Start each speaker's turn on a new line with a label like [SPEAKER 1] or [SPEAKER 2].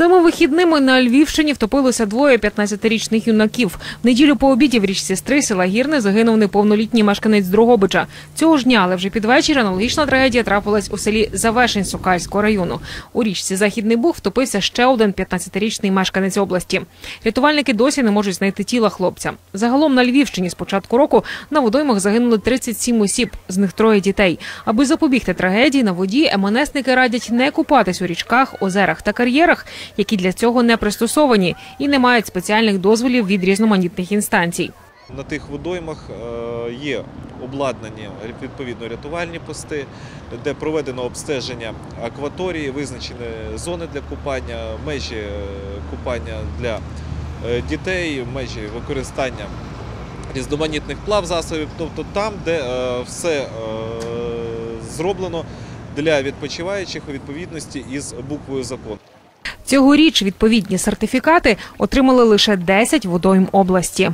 [SPEAKER 1] Цими вихідними на Львівщині втопилося двоє 15-річних юнаків. В неділю по обіді в річці Стри села Гірне загинув неповнолітній мешканець Дрогобича. Цього ж дня, але вже під вечір, аналогічна трагедія трапилась у селі Завешень Сокальського району. У річці Західний Буг втопився ще один 15-річний мешканець області. Рятувальники досі не можуть знайти тіла хлопця. Загалом на Львівщині з початку року на водоймах загинули 37 осіб, з них троє дітей. Аби запобігти трагедії на воді, МНСники радять не купатись у річках, озерах та кар'єрах, які для цього не пристосовані і не мають спеціальних дозволів від різноманітних інстанцій.
[SPEAKER 2] На тих водоймах е, є обладнані відповідно рятувальні пости, де проведено обстеження акваторії, визначені зони для купання, межі е, купання для е, дітей, межі використання різноманітних плав засобів, тобто там, де все зроблено для відпочиваючих у відповідності із буквою закону.
[SPEAKER 1] Цьогоріч відповідні сертифікати отримали лише 10 водойм області.